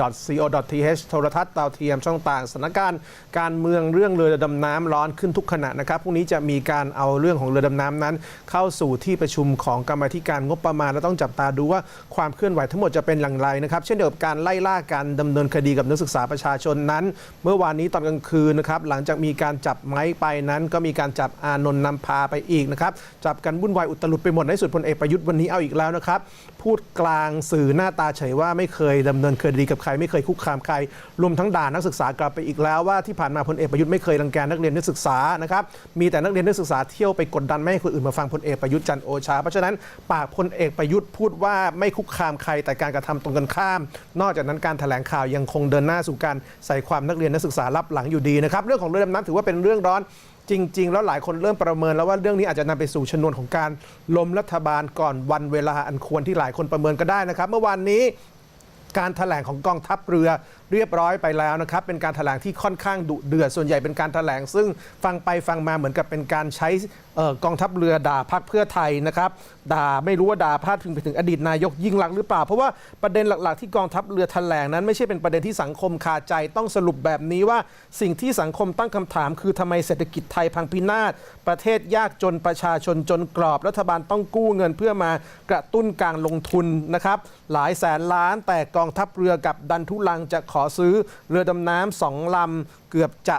co.th โทรทัศน์ดาวเทียมช่องต่างสถานการณ์การเมืองเรื่องเรือดำน้ำร้อนขึ้นทุกขณะนะครับพรุ่งนี้จะมีการเอาเรื่องของเรือดำน้ำนั้น เข้าสู่ที่ประชุมของกรรมธิการงบประมาณ และต้องจับตาดูว่าความเคลื่อนไหวทั้งหมดจะเป็นอย่างไรนะครับเช่นเดียวกับการไล่ล่าการดำเนินคดีกับนักศึกษาประชาชนนั้น เมื่อวานนี้ตอนกลางคืนนะครับหลังจากมีการจับไม้ไปนั้น ก็มีการจับอานนท์นำพาไปอีกนะครับจับกันวุ่นวายอุตลุดไปหมดในสุดพลเอกประยุทธ์วันนี้เอาอีกแล้วนะครับพูดกลางสื่อหน้าตาเฉยว่าไม่เคยดำเนินคดีกับใครไม่เคยคุกคามใครรวมทั้งด่านักศึกษากลับไปอีกแล้วว่าที่ผ่านมาพลเอกประยุทธ์ไม่เคยรังแกนักเรียนนักศึกษานะครับมีแต่นักเรียนนักศึกษาเที่ยวไปกดดันไม่ให้คนอื่นมาฟังพลเอกประยุทธ์จันโอชา เพราะฉะนั้นปากพลเอกประยุทธ์พูดว่าไม่คุกคามใครแต่การกระทำตรงกันข้าม นอกจากนั้นการแถลงข่าวยังคงเดินหน้าสู่การใส่ความนักเรียนนักศึกษารับหลังอยู่ดีนะครับเรื่องของเรือดำน้ำถือว่าเป็นเรื่องร้อนจริง ๆ แล้วหลายคนเริ่มประเมินแล้วว่าเรื่องนี้อาจจะนำไปสู่ชนวนของการล้มรัฐบาลก่อนวันเวลาอันควรที่หลายคนประเมินก็ได้นะครับ เมื่อวานนี้ การถแถลงของกองทัพเรือ เรียบร้อยไปแล้วนะครับเป็นการถแถลงที่ค่อนข้างดุเดือดส่วนใหญ่เป็นการถแถลง ซึ่งฟังไปฟังมาเหมือนกับเป็นการใช้กองทัพเรือด่าพรรคเพื่อไทยนะครับด่าไม่รู้ว่าด่าพาดพิงไปถึงอดีตนายกยิ่งลักษณ์หรือเปล่า เพราะว่าประเด็นหลัก ๆ ที่กองทัพเรือแถลงนั้นไม่ใช่เป็นประเด็นที่สังคมคาใจต้องสรุปแบบนี้ว่าสิ่งที่สังคมตั้งคำถาม คือทำไมเศรษฐกิจไทยพังพินาศประเทศยากจนประชาชนจนกรอบรัฐบาลต้องกู้เงินเพื่อมากระตุ้นการลงทุนนะครับหลายแสนล้านแต่กองทัพเรือกับดันทุลังจะขอซื้อเรือดำน้ำสองลำเกือบจะ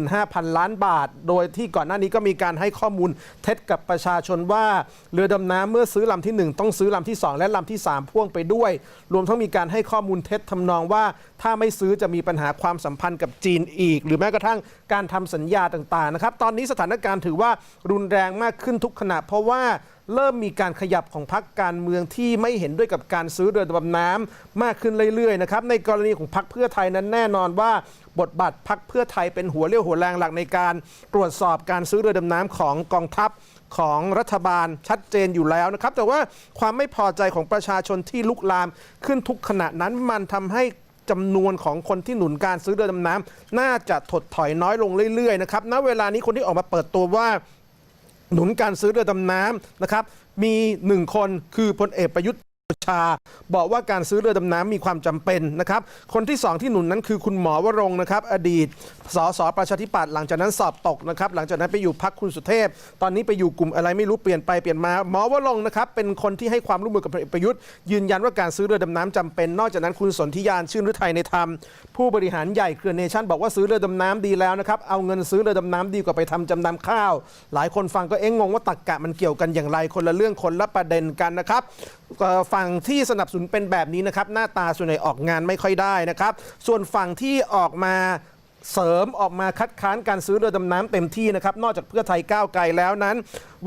25,000 ล้านบาท โดยที่ก่อนหน้านี้ก็มีการให้ข้อมูลเท็จกับประชาชนว่าเรือดำน้ำเมื่อซื้อลำที่ 1 ต้องซื้อลำที่ 2 และลำที่ 3 พ่วงไปด้วย รวมทั้งมีการให้ข้อมูลเท็จทำนองว่า ถ้าไม่ซื้อจะมีปัญหาความสัมพันธ์กับจีนอีก หรือแม้กระทั่งการทำสัญญาต่างๆนะครับตอนนี้สถานการณ์ถือว่ารุนแรงมากขึ้นทุกขณะเพราะว่า เริ่มมีการขยับของพรรคการเมืองที่ไม่เห็นด้วยกับการซื้อเรือดำน้ำมากขึ้นเรื่อยๆนะครับในกรณีของพรรคเพื่อไทยนั้นแน่นอนว่าบทบาทพรรคเพื่อไทยเป็นหัวเรี่ยวหัวแรงหลักในการตรวจสอบการซื้อเรือดำน้ำของกองทัพของรัฐบาลชัดเจนอยู่แล้วนะครับ แต่ว่าความไม่พอใจของประชาชนที่ลุกลามขึ้นทุกขณะนั้นมันทำให้จำนวนของคนที่หนุนการซื้อเรือดำน้ำน่าจะถดถอยน้อยลงเรื่อยๆนะครับณเวลานี้คนที่ออกมาเปิดตัวว่า หนุนการซื้อเรือดำน้ำนะครับ มีหนึ่งคนคือพลเอกประยุทธ์ ชา บอกว่าการซื้อเรือดำน้ำมีความจำเป็นนะครับ คนที่สองที่หนุนนั้นคือคุณหมอวรงนะครับ อดีตสสประชาธิปัตย์หลังจากนั้นสอบตกนะครับ หลังจากนั้นไปอยู่พักคุณสุเทพ ตอนนี้ไปอยู่กลุ่มอะไรไม่รู้เปลี่ยนไปเปลี่ยนมาหมอวรงนะครับเป็นคนที่ให้ความร่วมมือกับพลเอกประยุทธ์ยืนยันว่าการซื้อเรือดำน้ำจำเป็น นอกจากนั้นคุณสนธิยานชื่นฤทัยในธรรม ผู้บริหารใหญ่เครือเนชั่นบอกว่าซื้อเรือดำน้ำดีแล้วนะครับเอาเงินซื้อเรือดำน้ำดีกว่าไปทำจำนำข้าว หลายคนฟังก็เอ๊ะงงว่าตักกะมันเกี่ยวกันอย่างไรคนละเรื่องคนละประเด็นกันนะครับฝั่งที่สนับสนุนเป็นแบบนี้นะครับหน้าตาส่วนใหญ่ออกงานไม่ค่อยได้นะครับ ส่วนฝั่งที่ออกมา เสริมออกมาคัดค้านการซื้อเรือดำน้ำเต็มที่นะครับ นอกจากเพื่อไทยก้าวไกลแล้วนั้น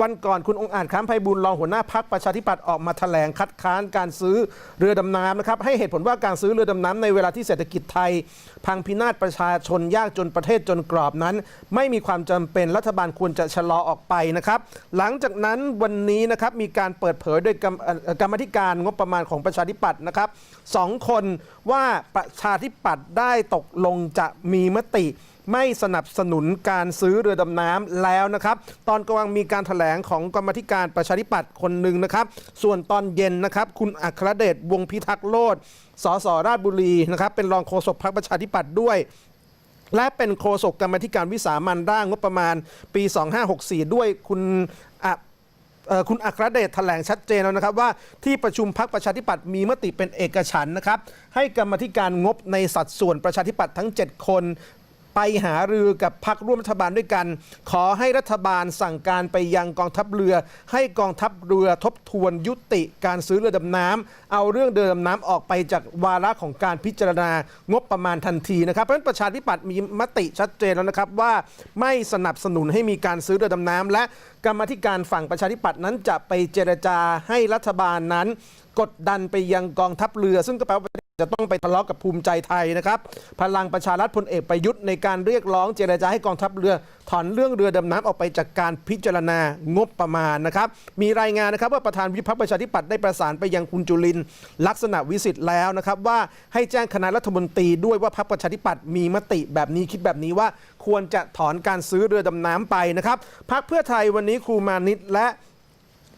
วันก่อนคุณองค์อาจค้ามไพบูลย์รองหัวหน้าพักประชาธิปัตย์ออกมาแถลงคัดค้านการซื้อเรือดำน้ำนะครับให้เหตุผลว่าการซื้อเรือดำน้ำในเวลาที่เศรษฐกิจไทย พังพินาศประชาชนยากจนประเทศจนกรอบนั้น ไม่มีความจำเป็นรัฐบาลควรจะชะลอออกไปนะครับ หลังจากนั้นวันนี้นะครับมีการเปิดเผยโดยกรรมธิการงบประมาณของประชาธิปัตย์นะครับสองคนว่าประชาธิปัตย์ได้ตกลงจะมีมติไม่สนับสนุนการซื้อเรือดำน้ำแล้วนะครับ ตอนกลางมีการถแถลงของกรรมธิการประชาธิปัตย์คนหนึ่งนะครับ ส่วนตอนเย็นนะครับ คุณอัครเดชวงพิทักษ์โลดสสราชบุรีนะครับ เป็นรองโฆษกพรรคประชาธิปัตย์ด้วยและเป็นโฆษกกรรมธิการวิสามันร่างงบประมาณปี 2564 ด้วยคุณคุณอัครเดชแถลงชัดเจนแล้วนะครับว่าที่ประชุมพักประชาธิปัตย์มีมติเป็นเอกฉันนะครับให้กรรมธิการงบในสัดส่วนประชาธิปัตย์ทั้ง 7 คน ไปหารือกับพักร่วมรัฐบาลด้วยกัน ขอให้รัฐบาลสั่งการไปยังกองทัพเรือ ให้กองทัพเรือทบทวนยุติการซื้อเรือดำน้ำเอาเรื่องเรือดำน้ำออกไปจากวาระของการพิจารณางบประมาณทันทีนะครับเพราะฉะนั้นประชาธิปัตย์มีมติชัดเจนแล้วนะครับว่าไม่สนับสนุนให้มีการซื้อเรือดำน้ำและกรรมธิการฝั่งประชาธิปัตย์นั้นจะไปเจรจาให้รัฐบาลนั้น กดดันไปยังกองทัพเรือ ซึ่งก็แปลว่าจะต้องไปทะเลาะกับภูมิใจไทยนะครับ พลังประชารัฐพลเอกประยุทธ์ในการเรียกร้องเจรจาให้กองทัพเรือถอนเรื่องเรือดำน้ำออกไปจากการพิจารณางบประมาณนะครับ มีรายงานนะครับว่าประธานวิพักประชาธิปัตย์ได้ประสานไปยังคุณจุลินลักษณะวิสิทธิ์แล้วนะครับว่าให้แจ้งคณะรัฐมนตรีด้วยว่าพรรคประชาธิปัตย์มีมติแบบนี้คิดแบบนี้ว่าควรจะถอนการซื้อเรือดำน้ำไปนะครับพรรคเพื่อไทยวันนี้ครูมานิตและ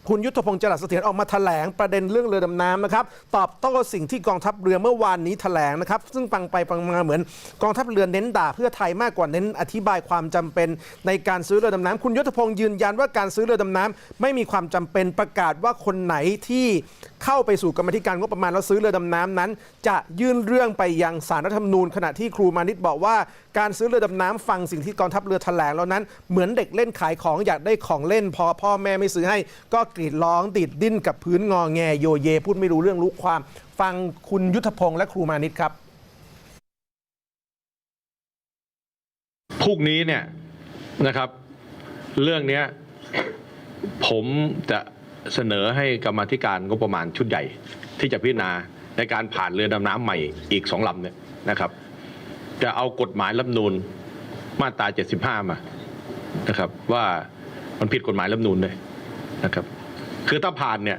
คุณยุทธพงศ์จรัสเสถียรออกมาแถลงประเด็นเรื่องเรือดำน้ำนะครับตอบโต้สิ่งที่กองทัพเรือเมื่อวานนี้แถลงนะครับซึ่งฟังไปฟังมาเหมือนกองทัพเรือเน้นด่าเพื่อไทยมากกว่าเน้นอธิบายความจำเป็น ในการซื้อเรือดำน้ำคุณยุทธพงศ์ยืนยันว่าการซื้อเรือดำน้ำไม่มีความจำเป็นประกาศว่าคนไหนที่เข้าไปสู่กรรมธิการงบประมาณแล้วซื้อเรือดำน้ำนั้น จะยื่นเรื่องไปยังสารรัฐธรรมนูญ ขณะที่ครูมานิตบอกว่า การซื้อเรือดำน้ำฟังสิ่งที่กองทัพเรือแถลงแล้วนั้น เหมือนเด็กเล่นขายของอยากได้ของเล่น พอพ่อแม่ไม่ซื้อให้ก็กรีดร้องติดดิ้นกับพื้นงอแงโยเย พูดไม่รู้เรื่องรู้ความ ฟังคุณยุทธพงศ์และครูมานิตครับพรุ่งนี้เนี่ยนะครับ เรื่องนี้ผมจะเสนอให้กรรมธิการงบประมาณชุดใหญ่ ที่จะพิจารณาในการผ่านเรือดำน้ำใหม่อีกสองลำเนี่ยนะครับ จะเอากฎหมายรัฐนูญมาตรา 75 มานะครับ ว่ามันผิดกฎหมายรัฐนูญเลยนะครับ คือถ้าผ่านเนี่ย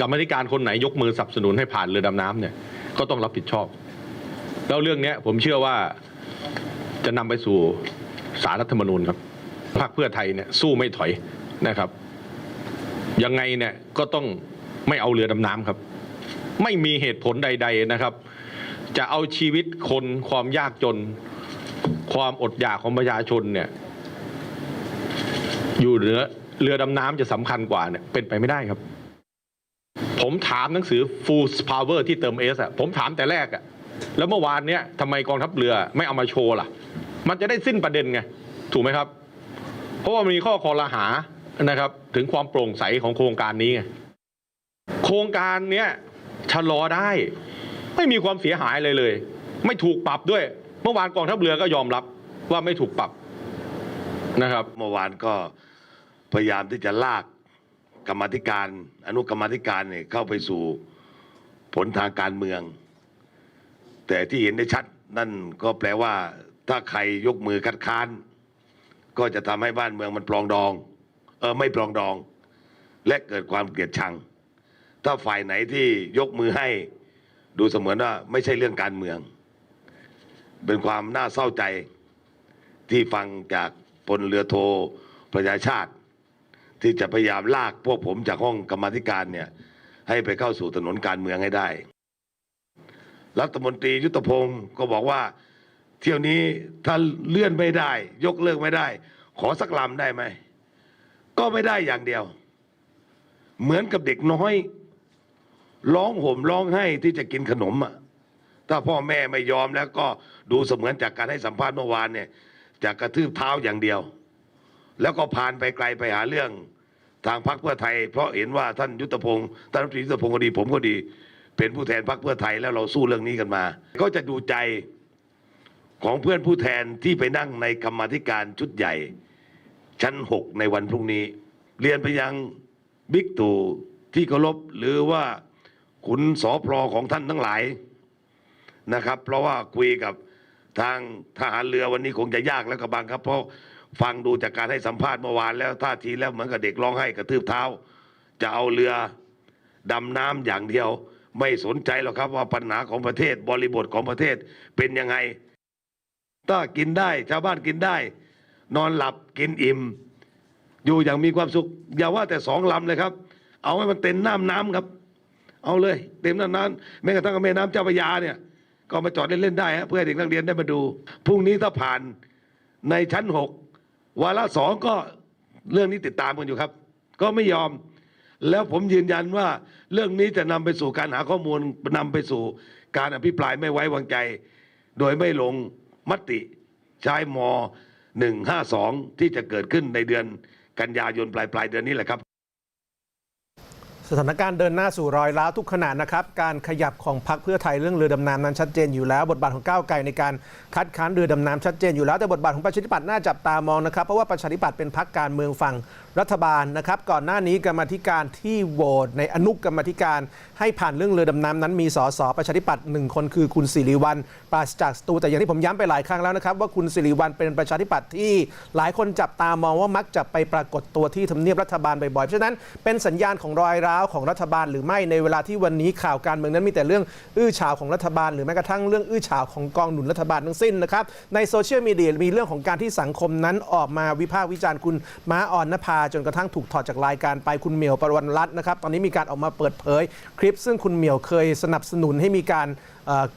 กรรมธิการคนไหนยกมือสนับสนุนให้ผ่านเรือดำน้ำเนี่ยก็ต้องรับผิดชอบ แล้วเรื่องเนี้ยผมเชื่อว่าจะนำไปสู่สารรัฐธรรมนูญครับพรรคเพื่อไทยเนี่ยสู้ไม่ถอยนะครับ ยังไงเนี่ยก็ต้องไม่เอาเรือดำน้ำครับ ไม่มีเหตุผลใด ๆนะครับ จะเอาชีวิตคนความยากจน ความอดอยากของประชาชนเนี่ยอยู่เหนือ เรือดำน้ำจะสำคัญกว่าเนี่ยเป็นไปไม่ได้ครับ ผมถามหนังสือ full power ที่เติมเอสอะผมถามแต่แรกอะแล้วเมื่อวานเนี้ยทำไมกองทัพเรือไม่เอามาโชว์ล่ะ มันจะได้สิ้นประเด็นไง ถูกไหมครับ เพราะว่ามีข้อคอรหานะครับ ถึงความโปร่งใสของโครงการนี้ไงโครงการเนี้ยชะลอได้ ไม่มีความเสียหายเลยเลย ไม่ถูกปรับด้วย เมื่อวานกองทัพเรือก็ยอมรับว่าไม่ถูกปรับนะครับ เมื่อวานก็ พยายามที่จะลากกรรมธิการ อนุกรรมธิการเนี่ยเข้าไปสู่ผลทางการเมือง แต่ที่เห็นได้ชัดนั่นก็แปลว่า ถ้าใครยกมือคัดค้าน ก็จะทำให้บ้านเมืองมันปลองดอง เออไม่ปลองดอง และเกิดความเกลียดชัง ถ้าฝ่ายไหนที่ยกมือให้ ดูเสมือนว่าไม่ใช่เรื่องการเมือง เป็นความน่าเศร้าใจที่ฟังจากพลเรือโทประชาชาติ ที่จะพยายามลากพวกผมจากห้องกรรมธิการเนี่ยให้ไปเข้าสู่ถนนการเมืองให้ได้ รัฐมนตรียุทธพงศ์ก็บอกว่า เที่ยวนี้ถ้าเลื่อนไม่ได้ ยกเลิกไม่ได้ ขอสักลำได้ไหม ก็ไม่ได้อย่างเดียว เหมือนกับเด็กน้อย ร้องห่มร้องไห้ที่จะกินขนมอะถ้าพ่อแม่ไม่ยอมแล้วก็ดูเสมือนจากการให้สัมภาษณ์เมื่อวานเนี่ยจากกระทืบเท้าอย่างเดียว แล้วก็ผ่านไปไกลไปหาเรื่องทางพรรคเพื่อไทย เพราะเห็นว่าท่านยุทธพงศ์ท่านรัฐมนตรียุทธพงศ์ก็ดี ผมก็ดี เป็นผู้แทนพรรคเพื่อไทยแล้วเราสู้เรื่องนี้กันมา ก็จะดูใจของเพื่อนผู้แทนที่ไปนั่งในกรรมธิการชุดใหญ่ ชั้นหกในวันพรุ่งนี้ เรียนไปยังบิ๊กตู่ที่เคารพหรือว่าขุนสอพลอของท่านทั้งหลายนะครับ เพราะว่าคุยกับทางทหารเรือวันนี้คงจะยากแล้วกับบางครับ เพราะ ฟังดูจากการให้สัมภาษณ์เมื่อวานแล้วท่าทีแล้วเหมือนกับเด็กร้องไห้กระทืบเท้า จะเอาเรือดำน้ำอย่างเดียว ไม่สนใจหรอกครับว่าปัญหาของประเทศบริบทของประเทศเป็นยังไง ถ้ากินได้ ชาวบ้านกินได้ นอนหลับกินอิ่ม อยู่อย่างมีความสุข อย่าว่าแต่สองลำเลยครับ เอาให้มันเต็มน้ำน้ำครับ เอาเลย เต็มน้ำน้ำแม้กระทั่งแม่น้ำเจ้าพระยาเนี่ย ก็มาจอดเล่นๆได้ฮะเพื่อให้เด็กนักเรียนได้มาดูพรุ่งนี้ถ้าผ่านในชั้นหก วาระสองก็เรื่องนี้ติดตามกันอยู่ครับ ก็ไม่ยอม แล้วผมยืนยันว่าเรื่องนี้จะนำไปสู่การหาข้อมูลนำไปสู่การอภิปรายไม่ไว้วางใจ โดยไม่ลงมติใช้ม 152 ที่จะเกิดขึ้นในเดือนกันยายนปลายปลายเดือนนี้แหละครับ สถานการณ์เดินหน้าสู่รอยร้าวทุกขณะนะครับ การขยับของพรรคเพื่อไทยเรื่องเรือดำน้ำนั้นชัดเจนอยู่แล้ว บทบาทของก้าวไกลในการคัดค้านเรือดำน้ำชัดเจนอยู่แล้วแต่บทบาทของประชาธิปัตย์น่าจับตามองนะครับ เพราะว่าประชาธิปัตย์เป็นพรรคการเมืองฝั่งรัฐบาลนะครับ ก่อนหน้านี้กรรมธิการที่โหวตในอนุกรรมธิการให้ผ่านเรื่องเรือดำน้ำนั้นมีสสประชาธิปัตย์หนึ่งคนคือคุณสิริวัลปราศจากสตูแต่อย่างที่ผมย้ำไปหลายครั้งแล้วนะครับว่าคุณสิริวัลเป็นประชาธิปัตย์ที่หลายคนจับตามองว่ามักจะไปปรากฏตัวที่ทำเนียบรัฐบาลบ่อยๆเพราะฉะนั้นเป็นสัญญาณของรอยร้าวาวของรัฐบาลหรือไม่ในเวลาที่วันนี้ข่าวการเมืองนั้นมีแต่เรื่องอื้อฉาวของรัฐบาล หรือแม้กระทั่งเรื่องอื้อฉาวของกองหนุนรัฐบาลทั้งสิ้นนะครับในโซเชียลมีเดียมีเรื่องของการที่สังคมนั้นออกมาวิพากษ์วิจารณ์คุณม้าอ่อนนภาจนกระทั่งถูกถอดจากรายการไปคุณเหมียวปรวันรัตน์นะครับตอนนี้มีการออกมาเปิดเผย คลิปซึ่งคุณเหมียวเคยสนับสนุนให้มีการ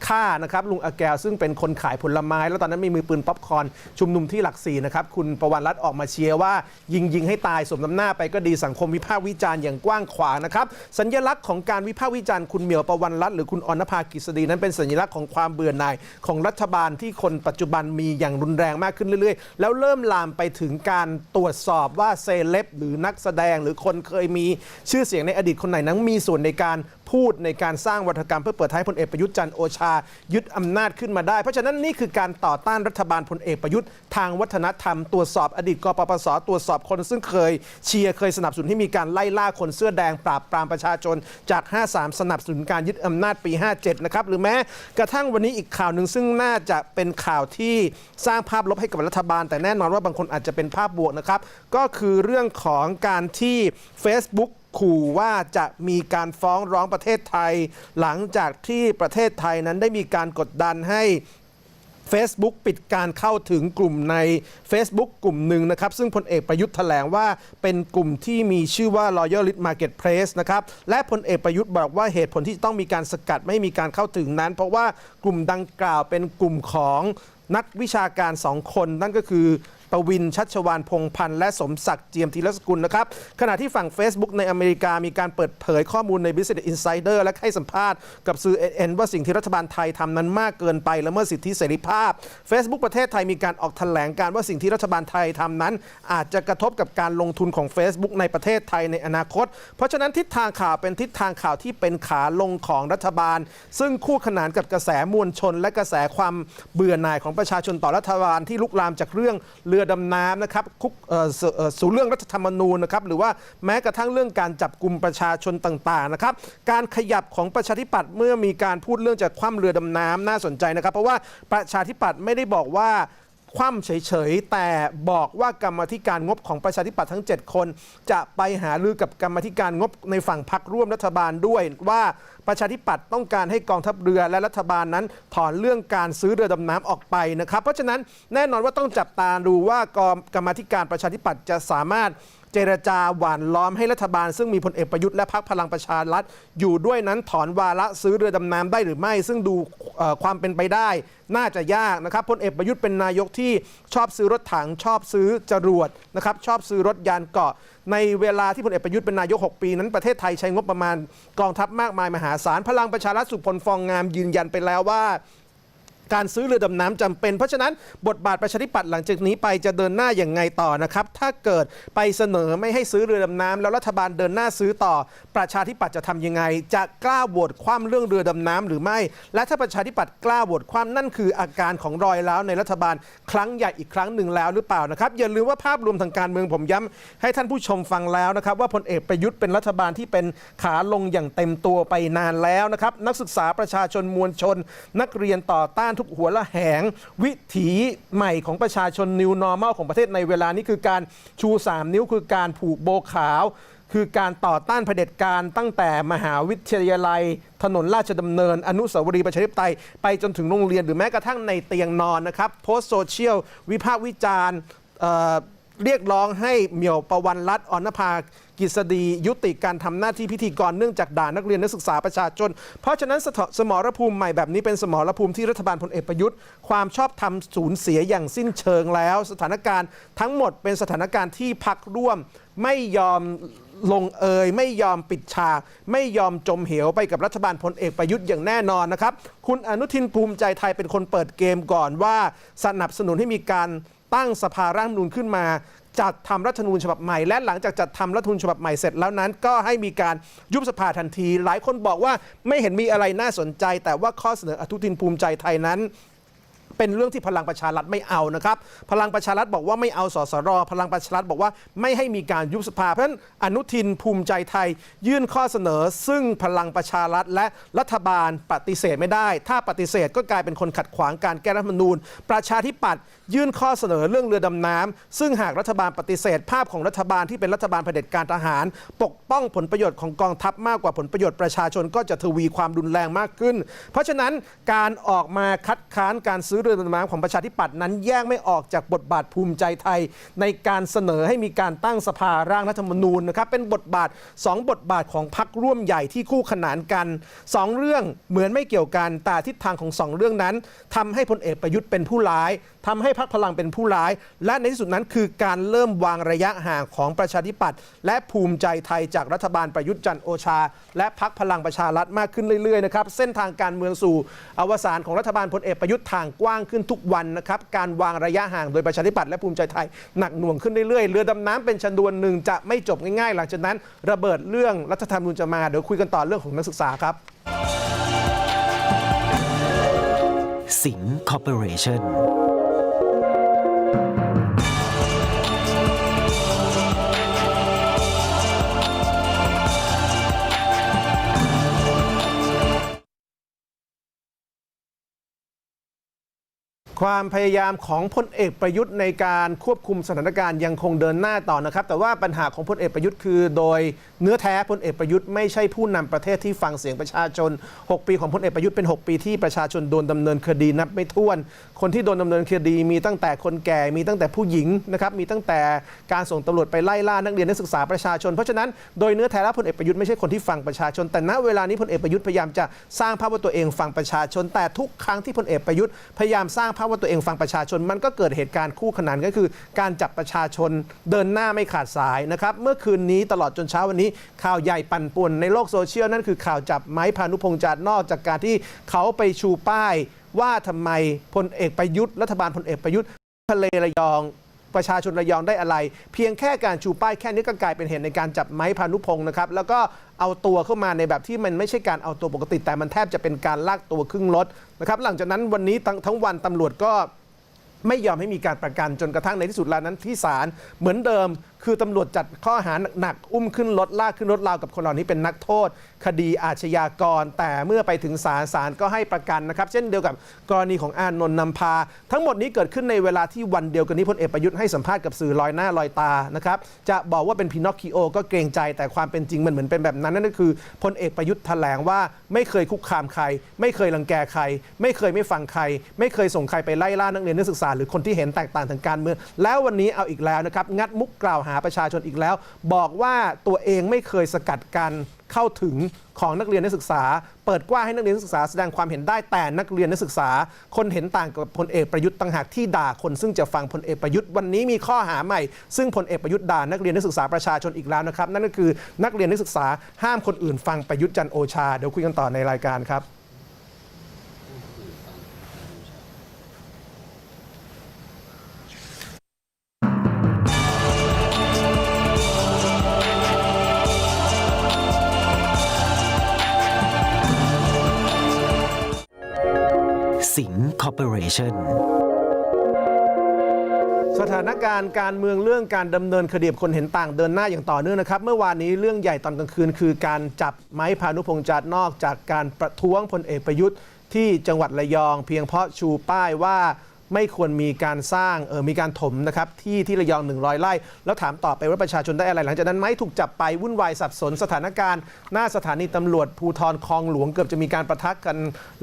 ฆ่านะครับลุงอาแกวซึ่งเป็นคนขายผลไม้ แล้วตอนนั้นมีมือปืนป๊อปคอนชุมนุมที่หลักสี่นะครับคุณประวันรัตน์ออกมาเชียร์ว่า ยิงยิงให้ตายสมน้ำหน้าไปก็ดีสังคมวิพากษ์วิจารณ์อย่างกว้างขวางนะครับสัญลักษณ์ของการวิพากษ์วิจารณ์คุณเหมียวประวันรัตน์หรือคุณออนภากิษฎีนั้นเป็นสัญลักษณ์ของความเบื่อหน่ายของรัฐบาลที่คนปัจจุบันมีอย่างรุนแรงมากขึ้นเรื่อยๆ แล้วเริ่มลามไปถึงการตรวจสอบว่าเซเลบหรือนักแสดงหรือคนเคยมีชื่อเสียงในอดีตคนไหนนั้นมีส่วนในการ พูดในการสร้างวัฒกรรมเพื่อเปิดท้ายพลเอกประยุทธ์จันทร์โอชา ยึดอำนาจขึ้นมาได้ เพราะฉะนั้นนี่คือการต่อต้านรัฐบาลพลเอกประยุทธ์ทางวัฒนธรรมตรวจสอบอดีตกปปสตรวจสอบคนซึ่งเคยเชียร์เคยสนับสนุนให้มีการไล่ล่าคนเสื้อแดงปราบปรามประชาชนจาก 53 สนับสนุนการยึดอำนาจปี 57 นะครับหรือแม้กระทั่งวันนี้อีกข่าวหนึ่งซึ่งน่าจะเป็นข่าวที่สร้างภาพลบให้กับรัฐบาล แต่แน่นอนว่าบางคนอาจจะเป็นภาพบวกนะครับก็คือเรื่องของการที่ Facebook ขู่ว่าจะมีการฟ้องร้องประเทศไทย หลังจากที่ประเทศไทยนั้นได้มีการกดดันให้ Facebook ปิดการเข้าถึงกลุ่มใน Facebook กลุ่มหนึ่งนะครับ ซึ่งพลเอกประยุทธ์แถลงว่าเป็นกลุ่มที่มีชื่อว่า Loyalist Marketplace นะครับ และพลเอกประยุทธ์บอกว่าเหตุผลที่ต้องมีการสกัดไม่มีการเข้าถึงนั้น เพราะว่ากลุ่มดังกล่าวเป็นกลุ่มของนักวิชาการสองคนนั่นก็คือ ปวินชัชวานพงพันธ์และสมศักดิ์เจียมธีรสกุลนะครับขณะที่ฝั่ง Facebook ในอเมริกามีการเปิดเผยข้อมูลใน Business Insider และให้สัมภาษณ์กับสื่อ NN ว่าสิ่งที่รัฐบาลไทยทำนั้นมากเกินไปละเมิดสิทธิเสรีภาพ Facebook ประเทศไทยมีการออกแถลงการว่าสิ่งที่รัฐบาลไทยทำนั้น อาจจะกระทบกับการลงทุนของ Facebook ในประเทศไทยในอนาคต เพราะฉะนั้นทิศทางข่าวเป็นทิศทางข่าวที่เป็นขาลงของรัฐบาล ซึ่งคู่ขนานกับกระแสมวลชน และกระแสความเบื่อหน่ายของประชาชนต่อรัฐบาลที่ลุกลามจากเรื่องเรือือดำน้ำนะครับคุกสู่เรื่องรัฐธรรมนูญนะครับหรือว่าแม้กระทั่งเรื่องการจับกลุ่มประชาชนต่างๆนะครับการขยับของประชาธิปัตย์เมื่อมีการพูดเรื่องจะคว่ำเรือดำน้ำน่าสนใจนะครับ เพราะว่าประชาธิปัตย์ไม่ได้บอกว่า คว่ำเฉยๆ แต่บอกว่ากรรมธิการงบของประชาธิปัตย์ทั้ง 7 คน จะไปหาลือกับกรรมธิการงบในฝั่งพักร่วมรัฐบาลด้วย ว่าประชาธิปัตย์ต้องการให้กองทัพเรือและรัฐบาลนั้น ถอนเรื่องการซื้อเรือดำน้ำออกไปนะครับ เพราะฉะนั้นแน่นอนว่าต้องจับตาดูว่ากองกรรมธิการประชาธิปัตย์จะสามารถ เจรจาหวานล้อมให้รัฐบาล ซึ่งมีพลเอกประยุทธ์และพรรคพลังประชารัฐ อยู่ด้วยนั้นถอนวาระซื้อเรือดำน้ำได้หรือไม่ ซึ่งดูความเป็นไปได้ น่าจะยากนะครับพลเอกประยุทธ์เป็นนายกที่ชอบซื้อรถถังชอบซื้อจรวดนะครับชอบซื้อรถยานเกาะ ในเวลาที่พลเอกประยุทธ์เป็นนายก 6 ปีนั้นประเทศไทยใช้งบประมาณกองทัพมากมายมหาศาลพลังประชารัฐสุพลฟองงามยืนยันไปแล้วว่า การซื้อเรือดำน้ำจำเป็น เพราะฉะนั้นบทบาทประชาธิปัตย์หลังจากนี้ไปจะเดินหน้าอย่างไงต่อนะครับ ถ้าเกิดไปเสนอไม่ให้ซื้อเรือดำน้ำแล้วรัฐบาลเดินหน้าซื้อต่อ ประชาธิปัตย์จะทำยังไง จะกล้าโหวตคว่ำเรื่องเรือดำน้ำหรือไม่ และถ้าประชาธิปัตย์กล้าโหวตคว่ำนั่นคืออาการของรอยร้าวในรัฐบาลครั้งใหญ่อีกครั้งหนึ่งแล้วหรือเปล่านะครับอย่าลืมว่าภาพรวมทางการเมืองผมย้ำให้ท่านผู้ชมฟังแล้วนะครับว่าพลเอกประยุทธ์เป็นรัฐบาลที่เป็นขาลงอย่างเต็มตัวไปนานแล้วนะครับนักศึกษาประชาชนมวลชน นักเรียนต่อต้านทุกหัวละแหง วิถีใหม่ของประชาชน New Normal ของประเทศในเวลานี้คือการชู 3 นิ้วคือการผูกโบขาว คือการต่อต้านเผด็จการตั้งแต่มหาวิทยาลัย ถนนราชดำเนิน อนุสาวรีย์ประชาธิปไตย ไปจนถึงโรงเรียนหรือแม้กระทั่งในเตียงนอนนะครับโพสต์โซเชียลวิพากษ์วิจารณ์ เรียกร้องให้เหมียวประวันรัตน์ออนภากิษฎียุติการทำหน้าที่พิธีกรเนื่องจากด่านักเรียนนักศึกษาประชาชน เพราะฉะนั้นสสมรภูมิใหม่แบบนี้เป็นสมรภูมิที่รัฐบาลพลเอกประยุทธ์ ความชอบธรรมสูญเสียอย่างสิ้นเชิงแล้ว สถานการณ์ทั้งหมดเป็นสถานการณ์ที่พักร่วมไม่ยอมลงเอยไม่ยอมปิดฉากไม่ยอมจมเหวไปกับรัฐบาลพลเอกประยุทธ์อย่างแน่นอนนะครับ คุณอนุทินภูมิใจไทยเป็นคนเปิดเกมก่อนว่าสนับสนุนให้มีการ ตั้งสภาร่างรัฐธรรมนูญขึ้นมา จัดทำรัฐธรรมนูญฉบับใหม่ และหลังจากจัดทำรัฐธรรมนูญฉบับใหม่เสร็จแล้วนั้น ก็ให้มีการยุบสภาทันที หลายคนบอกว่าไม่เห็นมีอะไรน่าสนใจ แต่ว่าข้อเสนออนุทินภูมิใจไทยนั้น เป็นเรื่องที่พลังประชารัฐไม่เอานะครับ พลังประชารัฐบอกว่าไม่เอาสสร พลังประชารัฐบอกว่าไม่ให้มีการยุบสภา เพราะฉะนั้นอนุทินภูมิใจไทย ยื่นข้อเสนอ ซึ่งพลังประชารัฐและรัฐบาลปฏิเสธไม่ได้ ถ้าปฏิเสธก็กลายเป็นคนขัดขวางการแก้รัฐธรรมนูญ ประชาธิปัตย์ ยื่นข้อเสนอเรื่องเรือดำน้ำซึ่งหากรัฐบาลปฏิเสธ ภาพของรัฐบาลที่เป็นรัฐบาลเผด็จการทหาร ปกป้องผลประโยชน์ของกองทัพมากกว่าผลประโยชน์ประชาชนก็จะทวีความรุนแรงมากขึ้น เพราะฉะนั้นการออกมาคัดค้านการซื้อเรือดำน้ำของประชาธิปัตย์นั้นแยกไม่ออกจากบทบาทภูมิใจไทย ในการเสนอให้มีการตั้งสภาร่างรัฐธรรมนูญนะครับเป็นบทบาท 2 บทบาทของพรรคร่วมใหญ่ที่คู่ขนานกัน 2 เรื่องเหมือนไม่เกี่ยวกันแต่ทิศทางของ 2 เรื่องนั้นทำให้พลเอกประยุทธ์เป็นผู้ร้ายทำให้พรรคพลังเป็นผู้ร้าย และในที่สุดนั้นคือการเริ่มวางระยะห่างของประชาธิปัตย์และภูมิใจไทยจากรัฐบาลประยุทธ์จันทร์โอชา และพรรคพลังประชารัฐมากขึ้นเรื่อยๆนะครับเส้นทางการเมืองสู่ อวสานของรัฐบาลพลเอกประยุทธ์ทางกว้างขึ้นทุกวันนะครับการวางระยะห่างโดยประชาธิปัตย์และภูมิใจไทยหนักหน่วงขึ้นเรื่อยๆเรือดำน้ำเป็นชนวนหนึ่งจะไม่จบง่ายๆ หลังจากนั้น ระเบิดเรื่องรัฐธรรมนูญจะมาเดี๋ยวคุยกันต่อเรื่องของนักศึกษาครับสิงห์คอร์ปอเรชั่น ความพยายามของพลเอกประยุทธ์ในการควบคุมสถานการณ์ยังคงเดินหน้าต่อนะครับ แต่ว่าปัญหาของพลเอกประยุทธ์คือ โดยเนื้อแท้พลเอกประยุทธ์ไม่ใช่ผู้นำประเทศที่ฟังเสียงประชาชน 6 ปีของพลเอกประยุทธ์เป็น 6 ปีที่ประชาชนโดนดำเนินคดีนับไม่ถ้วน คนที่โดนดำเนินคดีมีตั้งแต่คนแก่มีตั้งแต่ผู้หญิงนะครับมีตั้งแต่การส่งตำรวจไปไล่ล่านักเรียนนักศึกษาประชาชน เพราะฉะนั้นโดยเนื้อแท้แล้วพลเอกประยุทธ์ไม่ใช่คนที่ฟังประชาชน แต่ณเวลานี้พลเอกประยุทธ์พยายามจะสร้างภาพว่าตัวเองฟังประชาชน แต่ทุกครั้งที่พลเอกประยุทธ์พยายามสร้างภาพว่าตัวเองฟังประชาชน มันก็เกิดเหตุการณ์คู่ขนานก็คือ การจับประชาชนเดินหน้าไม่ขาดสายนะครับเมื่อคืนนี้ตลอดจนเช้าวันนี้ ข่าวใหญ่ปั่นป่วนในโลกโซเชียลนั่นคือข่าวจับไม้พานุพงษ์จัดนอกจากการที่เขาไปชูป้าย ว่าทำไมพลเอกประยุทธ์รัฐบาลพลเอกประยุทธ์ทะเลระยอง ประชาชนระยองได้อะไร เพียงแค่การชูป้ายแค่นี้ก็กลายเป็นเหตุในการจับไม้พานุพงศ์นะครับแล้วก็เอาตัวเข้ามาในแบบที่มันไม่ใช่การเอาตัวปกติ แต่มันแทบจะเป็นการลากตัวครึ่งรถนะครับหลังจากนั้นวันนี้ทั้งงวันตำรวจก็ไม่ยอมให้มีการประกันจนกระทั่งในที่สุดแล้วนั้นที่ศาลเหมือนเดิม คือตำรวจจัดข้อหาหนักๆอุ้มขึ้นรถลากขึ้นรถราวกับคนเหล่านี้เป็นนักโทษ คดีอาชญากร แต่เมื่อไปถึงศาลศาลก็ให้ประกันนะครับ เช่นเดียวกับกรณีของอานนท์นำพา ทั้งหมดนี้เกิดขึ้นในเวลาที่วันเดียวกันนี้พลเอกประยุทธ์ให้สัมภาษณ์กับสื่อลอยหน้าลอยตานะครับจะบอกว่าเป็นพินอคคิโอก็เกรงใจแต่ความเป็นจริงมันเหมือนเป็นแบบนั้นนั่นก็คือพลเอกประยุทธ์แถลงว่าไม่เคยคุกคามใคร ไม่เคยรังแกใคร ไม่เคยไม่ฟังใคร ไม่เคยส่งใครไปไล่ล่านักเรียนนักศึกษาหรือคนที่เห็นแตกต่างทางการเมืองแล้ววันนี้เอาอีกแล้วนะครับงัดมุกกล่าวหาประชาชนอีกแล้ว บอกว่าตัวเองไม่เคยสกัดกันเข้าถึงของนักเรียนนักศึกษา เปิดกว้างให้นักเรียนนักศึกษาแสดงความเห็นได้แต่นักเรียนนักศึกษา คนเห็นต่างกับพลเอกประยุทธ์ต่างหากที่ด่าคนซึ่งจะฟังพลเอกประยุทธ์วันนี้มีข้อหาใหม่ ซึ่งพลเอกประยุทธ์ด่านักเรียนนักศึกษาประชาชนอีกแล้วนะครับ นั่นก็คือนักเรียนนักศึกษาห้ามคนอื่นฟังประยุทธ์จันโอชาเดี๋ยวคุยกันต่อในรายการครับ สิงห์คอร์ปอเรชั่นสถานการณ์การเมืองเรื่องการดำเนินคดีคนเห็นต่างเดินหน้าอย่างต่อเนื่องนะครับ เมื่อวานนี้เรื่องใหญ่ตอนกลางคืน คือการจับไม้พานุพงษ์จัดนอกจากการประท้วงพลเอกประยุทธ์ที่จังหวัดระยอง เพียงเพราะชูป้ายว่า ไม่ควรมีการสร้างเออมีการถมนะครับที่ที่ระยอง 100ไร่แล้วถามต่อไปว่าประชาชนได้อะไร หลังจากนั้นไม้ถูกจับไปวุ่นวายสับสนสถานการณ์ หน้าสถานีตำรวจภูทรคลองหลวงเกือบจะมีการประทะกัน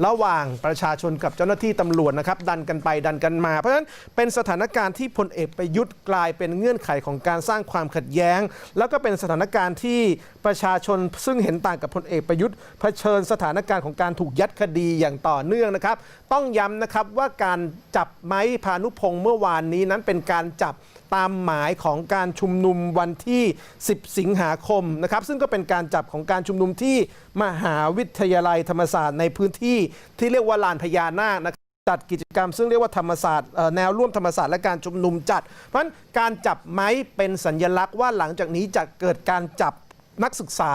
ระหว่างประชาชนกับเจ้าหน้าที่ตำรวจนะครับดันกันไปดันกันมา เพราะฉะนั้นเป็นสถานการณ์ที่พลเอกประยุทธ์กลายเป็นเงื่อนไขของการสร้างความขัดแย้ง แล้วก็เป็นสถานการณ์ที่ประชาชนซึ่งเห็นต่างกับพลเอกประยุทธ์เผชิญสถานการณ์ของการถูกยัดคดีอย่างต่อเนื่องนะครับ ต้องย้ำนะครับว่าการจับไม้พานุพงศ์เมื่อวานนี้นั้นเป็นการจับตามหมายของการชุมนุมวันที่ 10 สิงหาคมนะครับ ซึ่งก็เป็นการจับของการชุมนุมที่มหาวิทยาลัยธรรมศาสตร์ในพื้นที่ที่เรียกว่าลานพญานาคนะครับจัดกิจกรรมซึ่งเรียกว่าธรรมศาสตร์แนวร่วมธรรมศาสตร์และการชุมนุมจัด เพราะฉะนั้นการจับไม้เป็นสัญญลักษณ์ว่าหลังจากนี้จะเกิดการจับนักศึกษา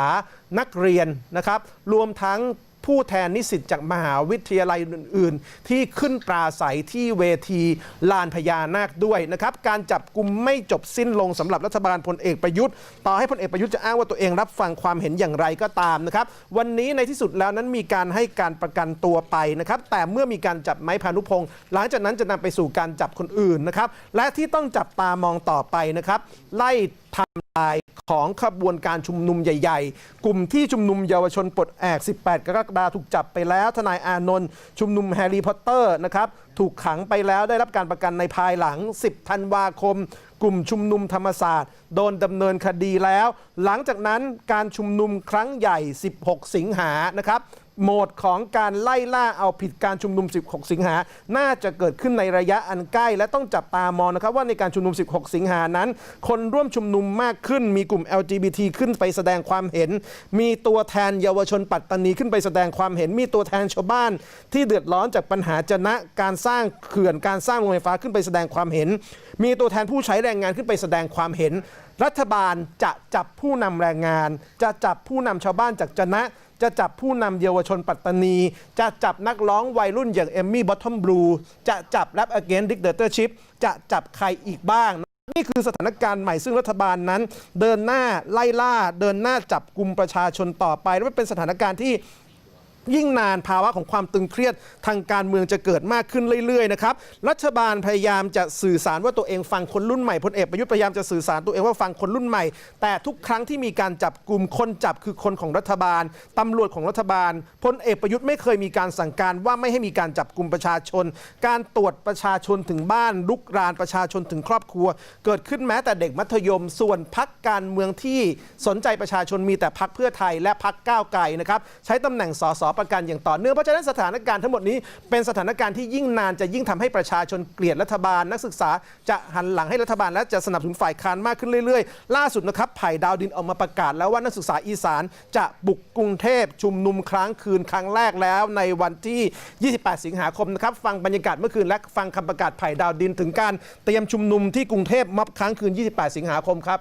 นักเรียนนะครับ รวมทั้ง ผู้แทนนิสิตจากมหาวิทยาลัยอื่น ๆ ที่ขึ้นปราศัยที่เวทีลานพญานาคด้วยนะครับการจับกลุ่มไม่จบสิ้นลงสำหรับรัฐบาลพลเอกประยุทธ์ ต่อให้พลเอกประยุทธ์จะอ้างว่าตัวเองรับฟังความเห็นอย่างไรก็ตามนะครับวันนี้ในที่สุดแล้วนั้นมีการให้การประกันตัวไปนะครับแต่เมื่อมีการจับไม้พานุพงศ์หลังจากนั้นจะนำไปสู่การจับคนอื่นนะครับและที่ต้องจับตามองต่อไปนะครับไล่ ไทม์ไลน์ของขบวนการชุมนุมใหญ่ ๆ กลุ่มที่ชุมนุมเยาวชนปลดแอก 18 กรกฎาคมถูกจับไปแล้ว ทนายอานนท์ชุมนุมแฮร์รี่พอตเตอร์นะครับถูกขังไปแล้วได้รับการประกันในภายหลัง 10 ธันวาคม กลุ่มชุมนุมธรรมศาสตร์ โดนดำเนินคดีแล้ว หลังจากนั้นการชุมนุมครั้งใหญ่ 16 สิงหานะครับ โหมดของการไล่ล่าเอาผิดการชุมนุม 16 สิงหา น่าจะเกิดขึ้นในระยะอันใกล้ และต้องจับตามองนะครับว่าในการชุมนุม 16 สิงหานั้น คนร่วมชุมนุมมากขึ้น มีกลุ่ม LGBT ขึ้นไปแสดงความเห็น มีตัวแทนเยาวชนปัตตานีขึ้นไปแสดงความเห็น มีตัวแทนชาวบ้าน ที่เดือดร้อนจากปัญหาจนะการสร้างเขื่อนการสร้างโรงไฟฟ้าขึ้นไปแสดงความเห็น มีตัวแทนผู้ใช้แรงงานขึ้นไปแสดงความเห็น รัฐบาลจะจับผู้นำแรงงาน จะจับผู้นำชาวบ้านจากจนะ จะจับผู้นำเยาวชนปัตตานี จะจับนักร้องวัยรุ่นอย่างเอมมี่บอททอมบลูจะจับแรปอเกนดิกเดอร์เตอร์ชิพจะจับใครอีกบ้าง นี่คือสถานการณ์ใหม่ซึ่งรัฐบาลนั้น เดินหน้าไล่ล่า เดินหน้าจับกลุ่มประชาชนต่อไปและเป็นสถานการณ์ที่ ยิ่งนานภาวะของความตึงเครียดทางการเมืองจะเกิดมากขึ้นเรื่อยๆนะครับรัฐบาลพยายามจะสื่อสารว่าตัวเองฟังคนรุ่นใหม่พลเอกประยุทธ์พยายามจะสื่อสารตัวเองว่าฟังคนรุ่นใหม่ แต่ทุกครั้งที่มีการจับกลุ่มคนจับคือคนของรัฐบาลตำรวจของรัฐบาลพลเอกประยุทธ์ไม่เคยมีการสั่งการว่าไม่ให้มีการจับกลุ่มประชาชน การตรวจประชาชนถึงบ้านลุกรานประชาชนถึงครอบครัว เกิดขึ้นแม้แต่เด็กมัธยม ส่วนพักการเมืองที่สนใจประชาชนมีแต่พักเพื่อไทยและพักก้าวไกลนะครับใช้ตำแหน่งสสประกันอย่างต่อเนื่องเพราะฉะนั้นสถานการณ์ทั้งหมดนี้เป็นสถานการณ์ที่ยิ่งนานจะยิ่งทำให้ประชาชนเกลียดรัฐบาลนักศึกษา จะหันหลังให้รัฐบาลและจะสนับสนุนฝ่ายค้านมากขึ้นเรื่อยๆ ล่าสุดนะครับไผ่ดาวดินออกมาประกาศแล้วว่านักศึกษาอีสานจะบุกกรุงเทพชุมนุมครั้งคืนครั้งแรกแล้วในวันที่ 28 สิงหาคมนะครับฟังบรรยากาศเมื่อคืนและฟังคำประกาศไผ่ดาวดินถึงการเตรียมชุมนุมที่กรุงเทพม็อบครั้งคืน 28 สิงหาคมครับ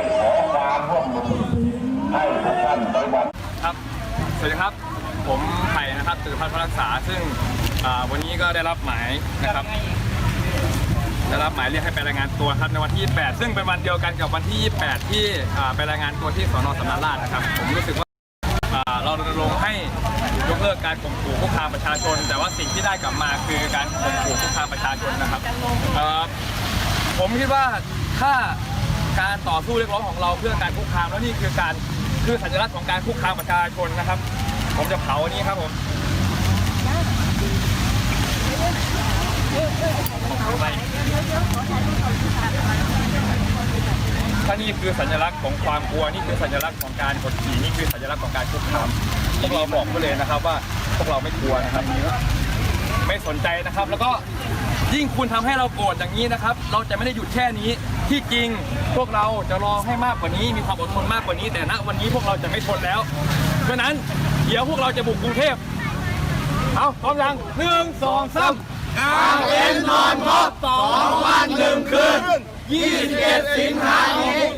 สวัสดีครับ ผมไผ่นะครับตือพัฒน์รักษา ซึ่งอ่าวันนี้ก็ได้รับหมายนะครับ ได้รับหมายเรียกให้ไปรายงานตัวครับในวันที่ 28 ซึ่งเป็นวันเดียวกันกับวันที่ 28 ที่อ่าไปรายงานตัวที่สอนอสำนักราชนะครับ ผมรู้สึกว่าอ่าเรารณรงค์ให้ยกเลิกการข่มขู่คุกคามประชาชน แต่ว่าสิ่งที่ได้กลับมาคือการข่มขู่คุกคามประชาชนนะครับเอ่อผมคิดว่าถ้าการต่อสู้เรียกร้องของเราเพื่อการคุกคามแล้วนี่คือการ คือสัญลักษณ์ของการคุกคามประชาชนนะครับ ผมจะเผาอันนี้ครับผมถ้านี่คือสัญลักษณ์ของความกลัวนี่คือสัญลักษณ์ของการกดขี่นี่คือสัญลักษณ์ของการคุกคามพวกเราบอกไว้เลยนะครับว่าพวกเราไม่กลัวนะครับ ไม่สนใจนะครับ แล้วก็ ยิ่งคุณทำให้เราโกรธอย่างนี้นะครับ เราจะไม่ได้หยุดแค่นี้ ที่จริงพวกเราจะรอให้มากกว่านี้ มีความอดทนมากกว่านี้ แต่ณวันนี้พวกเราจะไม่ทนแล้วเพราะนั้นเดี๋ยวพวกเราจะบุกกรุงเทพเอาพร้อมยังหนึ่งสองสามกางเต็นท์นอนครบสองวันหนึ่งคืนยี่สิบเอ็ดสิงหาคม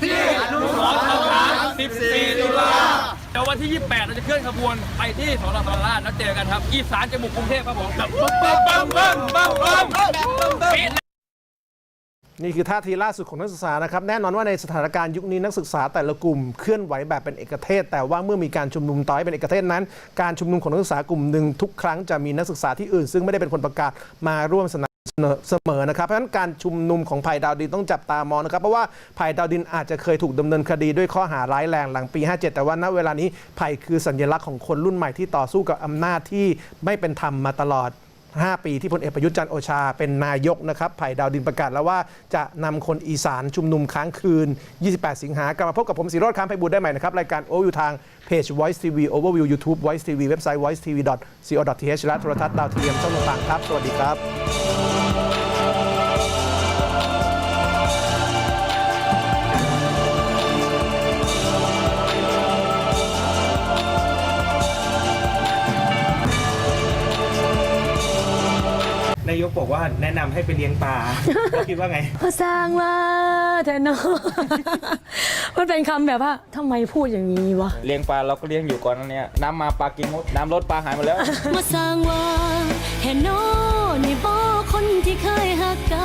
ที่อนุสรณ์สถาน14 ตุลา เดี๋ยววันที่ 28 เราจะเคลื่อนขบวนไปที่สอนอสำราญแล้วเจอกันครับ อีสานจะบุกกรุงเทพครับผมบัมบัมบัมบัมบัมบัมปิด นี่คือท่าทีล่าสุดของนักศึกษานะครับแน่นอนว่าในสถานการณ์ยุคนี้นักศึกษาแต่ละกลุ่มเคลื่อนไหวแบบเป็นเอกเทศ แต่ว่าเมื่อมีการชุมนุมต่อให้เป็นเอกเทศนั้น การชุมนุมของนักศึกษากลุ่มหนึ่งทุกครั้งจะมีนักศึกษาที่อื่น ซึ่งไม่ได้เป็นคนประกาศมาร่วมสนับสนุน เสมอนะครับเพราะฉะนั้นการชุมนุมของไผ่ดาวดินต้องจับตามองนะครับเพราะว่าไผ่ดาวดินอาจจะเคยถูกดำเนินคดีด้วยข้อหาร้ายแรงหลังปี 57 แต่ว่าณเวลานี้ไผ่คือสัญลักษณ์ของคนรุ่นใหม่ที่ต่อสู้กับอำนาจที่ไม่เป็นธรรมมาตลอด 5 ปีที่พลเอกประยุทธ์จันทร์โอชาเป็นนายกนะครับไผ่ดาวดินประกาศแล้วว่าจะนำคนอีสานชุมนุมค้างคืน 28 สิงหากลับมาพบกับผมสีโรจน์ค้างไพบูลย์ได้ใหม่นะครับ รายการโอวิวทางเพจ Voice TV Overview YouTube Voice TV เว็บไซต์ voice tv co th และโทรทัศน์ดาวเทียมช่องต่างๆครับ สวัสดีครับ นายกบอกว่าแนะนำให้ไปเลี้ยงปลาเราคิดว่าไงพอสร้างว่าเธอเนาะ มันเป็นคำแบบว่าทำไมพูดอย่างนี้วะ เลี้ยงปลาเราก็เลี้ยงอยู่ก่อนนั้นเนี่ยน้ำมาปลากินหมดน้ำลดปลาหายหมดแล้ว มาสร้างว่าแทนโนนี่บอคนที่เคยหักกัน